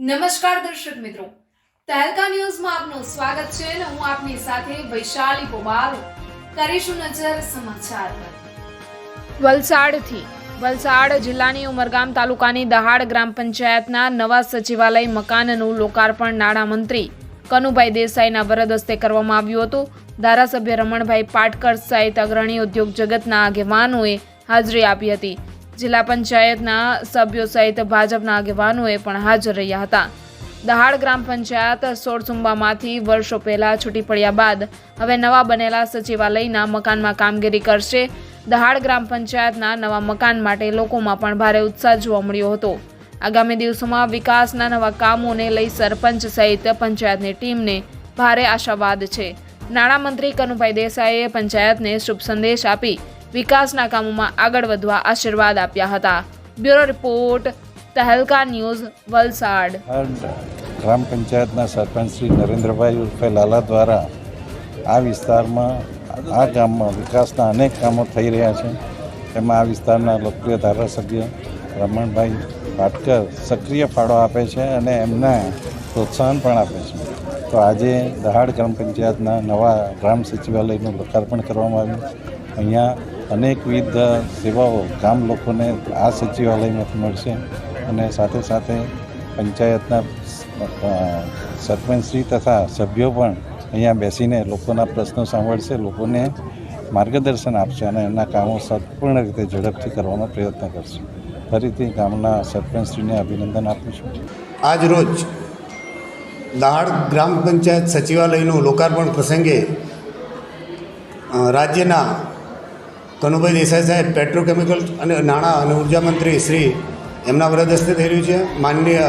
નમસ્કાર દર્શક મિત્રો. તહેલકા ન્યૂઝમાં આપનું સ્વાગત છે અને હું આપની સાથે વૈશાલી પોબાર કરીશું નજર સમાચાર પર. વલસાડથી, વલસાડ જિલ્લાની ઉમરગામ તાલુકાની દહાડ ગ્રામ પંચાયતના નવા સચિવાલય મકાનનું લોકાર્પણ નાણામંત્રી કનુભાઈ દેસાઈના વરદ હસ્તે કરવામાં આવ્યું હતું. ધારાસભ્ય રમણભાઈ પાટકર સહિત અગ્રણી ઉદ્યોગ જગતના આગેવાનોએ હાજરી આપી હતી. જિલ્લા પંચાયતના સભ્યો સહિત ભાજપના આગેવાનોએ પણ હાજર રહ્યા હતા. દહાડ ગ્રામ પંચાયત સોરસુંબામાંથી વર્ષો પહેલા છૂટી પડ્યા બાદ હવે નવા બનેલા સચિવાલયના મકાનમાં કામગીરી કરશે. દહાડ ગ્રામ પંચાયતના નવા મકાન માટે લોકોમાં પણ ભારે ઉત્સાહ જોવા મળ્યો હતો. આગામી દિવસોમાં વિકાસના નવા કામોને લઈ સરપંચ સહિત પંચાયતની ટીમને ભારે આશાવાદ છે. નાણામંત્રી કનુભાઈ દેસાઈએ પંચાયતને શુભ સંદેશ આપી વિકાસના કામોમાં આગળ વધવા આશીર્વાદ આપ્યા હતા. Bureau report, Tehelka news, Valsad. ગ્રામ પંચાયતના સરપંચ શ્રી નરેન્દ્રભાઈ ઉર્ફે લાલા દ્વારા આ વિસ્તારમાં, આ ગામમાં વિકાસના અનેક કામો થઈ રહ્યા છે. તેમાં આ વિસ્તારના લોકપ્રિય ધારાસભ્ય રમણભાઈ પાટકર સક્રિય ફાળો આપે છે અને એમને પ્રોત્સાહન પણ આપે છે. તો આજે દહાડ ગ્રામ પંચાયતના નવા ગ્રામ સચિવાલયનું લોકાર્પણ કરવામાં આવ્યું. અહીંયા અનેકવિધ સેવાઓ ગામ લોકોને આ સચિવાલયમાંથી મળશે અને સાથે સાથે પંચાયતના સરપંચશ્રી તથા સભ્યો પણ અહીંયા બેસીને લોકોના પ્રશ્નો સાંભળશે, લોકોને માર્ગદર્શન આપશે અને એમના કામો સંપૂર્ણ રીતે ઝડપથી કરવાનો પ્રયત્ન કરશે. ફરીથી ગામના સરપંચશ્રીને અભિનંદન આપું છું. આજ રોજ દહાડ ગ્રામ પંચાયત સચિવાલયનું લોકાર્પણ પ્રસંગે રાજ્યના કનુભાઈ દેસાઈ સાહેબ પેટ્રોકેમિકલ અને નાણાં અને ઊર્જા મંત્રી શ્રી એમના વરદ હસ્તે થઈ રહ્યું છે. માનનીય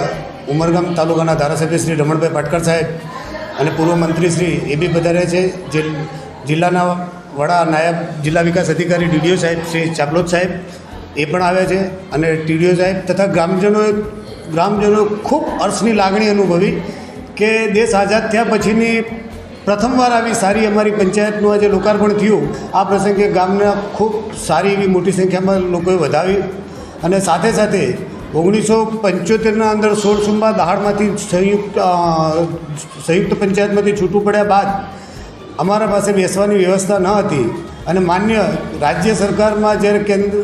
ઉમરગામ તાલુકાના ધારાસભ્ય શ્રી રમણભાઈ પાટકર સાહેબ અને પૂર્વ મંત્રી શ્રી એ બી પધાર્યા છે. જે જિલ્લાના વડા નાયબ જિલ્લા વિકાસ અધિકારી ડીડીઓ સાહેબ શ્રી ચાપલોદ સાહેબ એ પણ આવ્યા છે અને ટીડીઓ સાહેબ તથા ગ્રામજનોએ ગ્રામજનો ખૂબ હર્ષની લાગણી અનુભવી કે દેશ આઝાદ થયા પછીની પ્રથમવાર આવી સારી અમારી પંચાયતનું આજે લોકાર્પણ થયું. આ પ્રસંગે ગામના ખૂબ સારી એવી મોટી સંખ્યામાં લોકોએ વધાવી અને સાથે સાથે ઓગણીસો પંચોતેરના અંદર સોળસુંબા દહાડમાંથી સંયુક્ત સંયુક્ત પંચાયતમાંથી છૂટું પડ્યા બાદ અમારા પાસે બેસવાની વ્યવસ્થા ન હતી. અને માન્ય રાજ્ય સરકારમાં જ્યારે કેન્દ્ર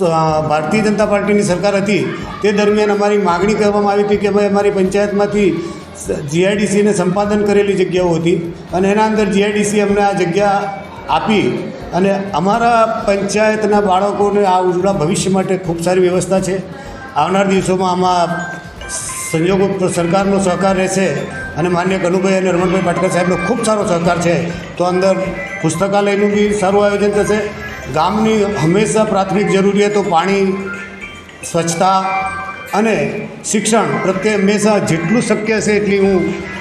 ભારતીય જનતા પાર્ટીની સરકાર હતી, તે દરમિયાન અમારી માગણી કરવામાં આવી હતી કે ભાઈ અમારી પંચાયતમાંથી જીઆઈડીસીને સંપાદન કરેલી જગ્યાઓ હતી અને એના અંદર જીઆઈડીસી અમને આ જગ્યા આપી અને અમારા પંચાયતના બાળકોને આ ઉજળા ભવિષ્ય માટે ખૂબ સારી વ્યવસ્થા છે. આવનાર દિવસોમાં આમાં સંયોગો, સરકારનો સહકાર રહેશે અને માન્ય કનુભાઈ અને રમણભાઈ પાટકર સાહેબનો ખૂબ સારો સહકાર છે. તો અંદર પુસ્તકાલયનું બી સારું આયોજન થશે. ગામની હંમેશા પ્રાથમિક જરૂરિયાતો પાણી, સ્વચ્છતા અને શિક્ષણ પ્રત્યે હંમેશા જેટલું શક્ય છે એટલી હું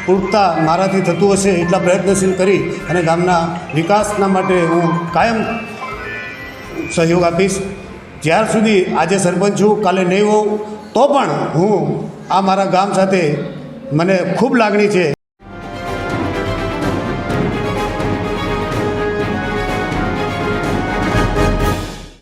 પૂરતા મારાથી થતું હશે એટલા પ્રયત્નશીલ કરી અને ગામના વિકાસના માટે હું કાયમ સહયોગ આપીશ. જ્યાર સુધી આજે સરપંચ છું, કાલે નહીં હોઉં, તો પણ હું આ મારા ગામ સાથે મને ખૂબ લાગણી છે